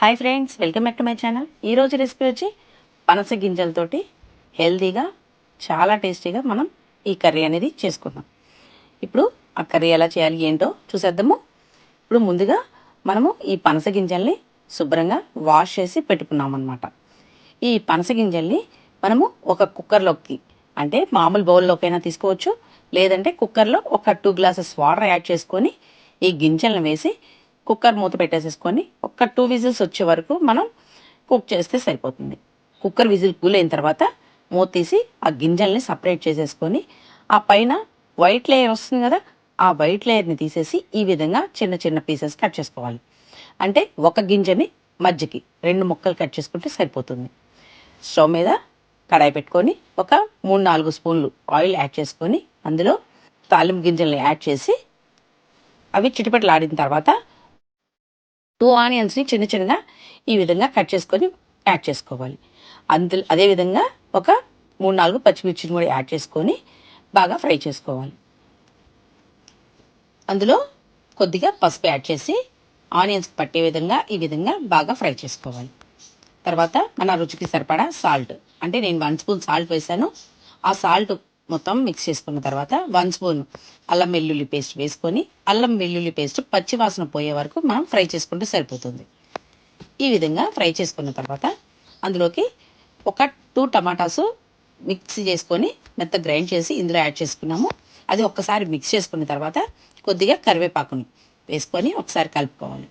Hi friends welcome back to my channel ఈరోజు recipe వచ్చి పనస గింజలతోటి హెల్తీగా చాలా టేస్టీగా మనం ఈ కర్రీ అనేది చేసుకుందాం. ఇప్పుడు ఆ కర్రీ ఎలా చేయాలి ఏంటో చూసేద్దాము. ఇప్పుడు ముందుగా మనము ఈ పనస గింజల్ని శుభ్రంగా వాష్ చేసి పెట్టుకున్నాం అనమాట ఈ పనస గింజల్ని మనము ఒక కుక్కర్లోకి అంటే మామూలు బౌల్లోకైనా తీసుకోవచ్చు. లేదంటే కుక్కర్లో ఒక టూ గ్లాసెస్ వాటర్ యాడ్ చేసుకొని ఈ గింజలను వేసి కుక్కర్ మూత పెట్టేసేసుకొని ఒక టూ విజిల్స్ వచ్చే వరకు మనం కుక్ చేస్తే సరిపోతుంది. కుక్కర్ విజిల్ కూల్ అయిన తర్వాత మూత తీసి ఆ గింజల్ని సపరేట్ చేసేసుకొని ఆ పైన వైట్ లేయర్ వస్తుంది కదా ఆ వైట్ లేయర్ని తీసేసి ఈ విధంగా చిన్న చిన్న పీసెస్ కట్ చేసుకోవాలి. అంటే ఒక గింజని మజ్జికి రెండు ముక్కలు కట్ చేసుకుంటే సరిపోతుంది. స్టవ్ మీద కడాయి పెట్టుకొని ఒక మూడు నాలుగు స్పూన్లు ఆయిల్ యాడ్ చేసుకొని అందులో తాలింపు గింజల్ని యాడ్ చేసి అవి చిటిపెట్టలాడిన తర్వాత టూ ఆనియన్స్ని చిన్న చిన్నగా ఈ విధంగా కట్ చేసుకొని యాడ్ చేసుకోవాలి. అందులో అదేవిధంగా ఒక మూడు నాలుగు పచ్చిమిర్చిని కూడా యాడ్ చేసుకొని బాగా ఫ్రై చేసుకోవాలి. అందులో కొద్దిగా పసుపు యాడ్ చేసి ఆనియన్స్ పట్టే విధంగా ఈ విధంగా బాగా ఫ్రై చేసుకోవాలి. తర్వాత మన రుచికి సరిపడా సాల్ట్. అంటే నేను వన్ స్పూన్ సాల్ట్ వేసాను. ఆ సాల్ట్ మొత్తం మిక్స్ చేసుకున్న తర్వాత వన్ స్పూన్ అల్లం వెల్లుల్లి పేస్ట్ వేసుకొని అల్లం వెల్లుల్లి పేస్ట్ పచ్చివాసన పోయే వరకు మనం ఫ్రై చేసుకుంటే సరిపోతుంది. ఈ విధంగా ఫ్రై చేసుకున్న తర్వాత అందులోకి ఒక టూ టమాటాసు మిక్స్ చేసుకొని మెత్త గ్రైండ్ చేసి ఇందులో యాడ్ చేసుకున్నాము. అది ఒక్కసారి మిక్స్ చేసుకున్న తర్వాత కొద్దిగా కరివేపాకుని వేసుకొని ఒకసారి కలుపుకోవాలి.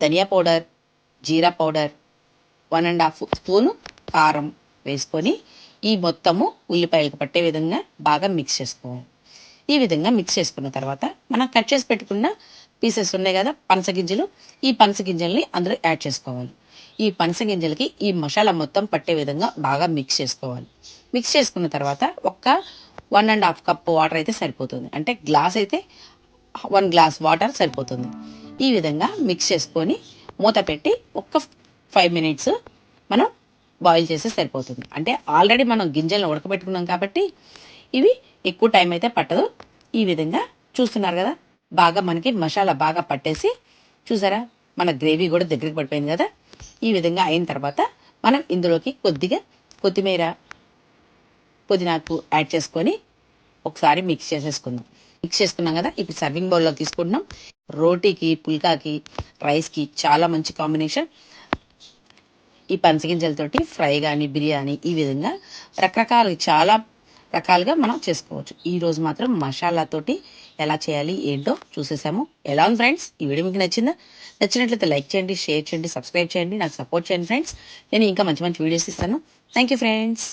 ధనియా powder jeera powder one and half spoon కారం వేసుకొని ఈ మొత్తము ఉల్లిపాయలకు పట్టే విధంగా బాగా మిక్స్ చేసుకోవాలి ఈ విధంగా మిక్స్ చేసుకున్న తర్వాత మనం కట్ చేసి పెట్టుకున్న పీసెస్ ఉన్నాయి కదా పనస గింజలు. ఈ పనస గింజల్ని అందులో యాడ్ చేసుకోవాలి. ఈ పనస గింజలకి ఈ మసాలా మొత్తం పట్టే విధంగా బాగా మిక్స్ చేసుకోవాలి. మిక్స్ చేసుకున్న తర్వాత ఒక్క one and half cup water అయితే సరిపోతుంది. అంటే గ్లాస్ అయితే వన్ గ్లాస్ వాటర్ సరిపోతుంది. ఈ విధంగా మిక్స్ చేసుకొని మూత పెట్టి ఒక్క ఫైవ్ మినిట్స్ మనం బాయిల్ చేస్తే సరిపోతుంది. అంటే ఆల్రెడీ మనం గింజలను ఉడకబెట్టుకున్నాం కాబట్టి ఇవి ఎక్కువ టైం అయితే పట్టదు. ఈ విధంగా చూస్తున్నారు కదా బాగా మనకి మసాలా బాగా పట్టేసి చూసారా మన గ్రేవీ కూడా దగ్గరికి పడిపోయింది కదా. ఈ విధంగా అయిన తర్వాత మనం ఇందులోకి కొద్దిగా కొత్తిమీర పుదీనాకు యాడ్ చేసుకొని ఒకసారి మిక్స్ చేసేసుకుందాం. మిక్స్ చేసుకున్నాం కదా ఇప్పుడు సర్వింగ్ బౌల్లో తీసుకుంటున్నాం. రోటీకి పుల్కాకి రైస్కి చాలా మంచి కాంబినేషన్. ఈ పంచగింజలతోటి ఫ్రై కానీ బిర్యానీ ఈ విధంగా రకరకాలు చాలా రకాలుగా మనం చేసుకోవచ్చు. ఈరోజు మాత్రం మసాలాతోటి ఎలా చేయాలి ఏంటో చూసేసాము. ఎలా ఉంది ఫ్రెండ్స్? ఈ వీడియో మీకు నచ్చిందా? నచ్చినట్లయితే లైక్ చేయండి షేర్ చేయండి సబ్స్క్రైబ్ చేయండి నాకు సపోర్ట్ చేయండి ఫ్రెండ్స్. నేను ఇంకా మంచి మంచి వీడియోస్ ఇస్తాను. Thank you friends.